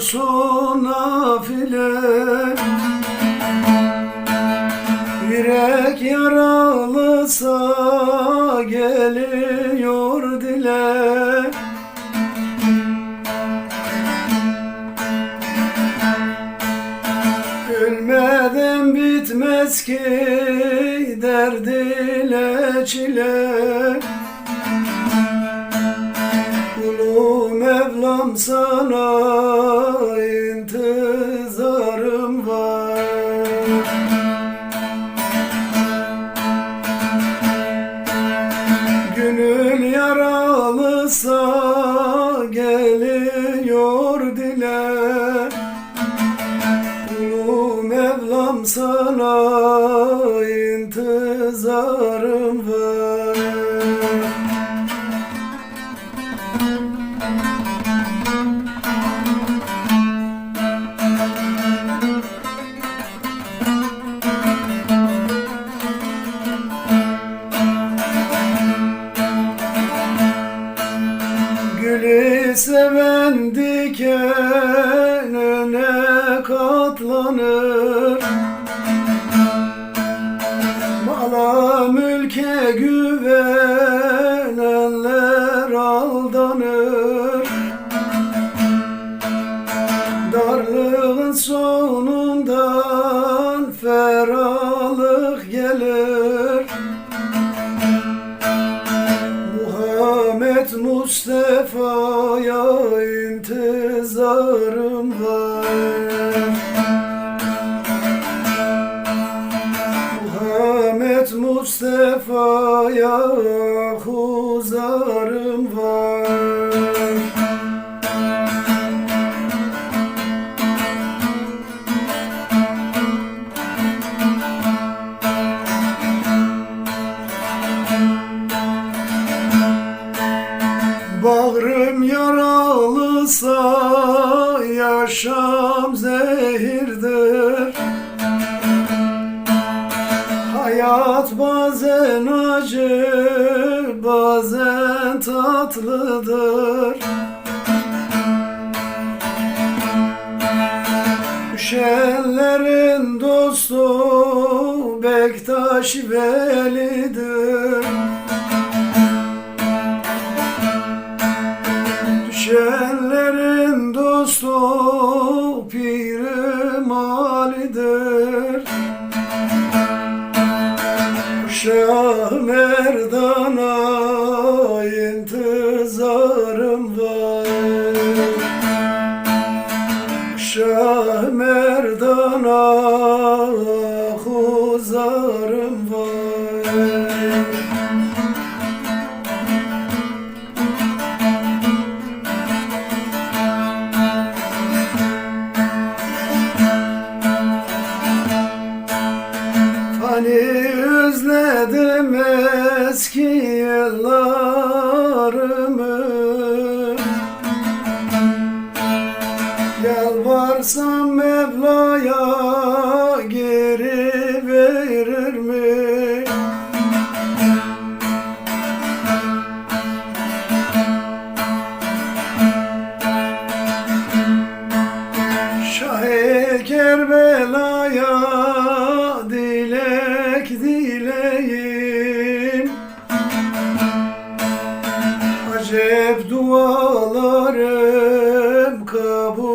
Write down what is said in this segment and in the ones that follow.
Akıyorsun nafile. Yürek yaralısa geliyor dile. Ölmeden bitmez ki derdile çile. Mevlam sana intizarım var. Gönül yaralısa geliyor dile Ulu Mevlam sana intizarım var Gülü seven dikenine katlanır. Mala mülke güvenenler aldanır. Darlığın sonundan Mustafa'ya intizarım var Muhammed Mustafa'ya huzarım var yaralısa yaşam zehirdir. Hayat bazen acı bazen tatlıdır. Düşenlerin dostu Bektaş Veli'dir Düşenlerin dostu Pir-i Mali'dir Şah Merdan'a intizarım var. Şah Merdan'a huzarım verir mi? Şah-ı Kerbela'ya dilek dileyin Acep dualarım kabul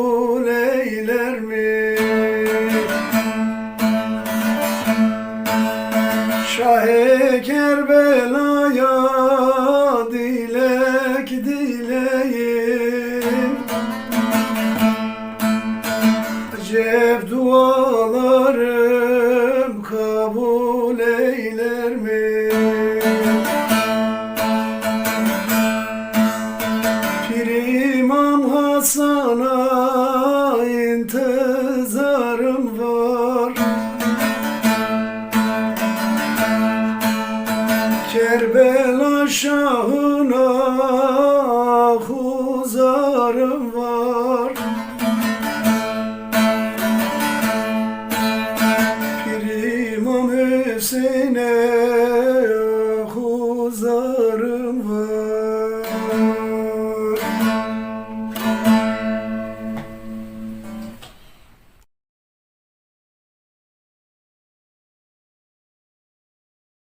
Şah-ı Kerbela'ya dilek dileyin Acep Kerbela şahına huzarım var. Pir İmam Hüseyin'e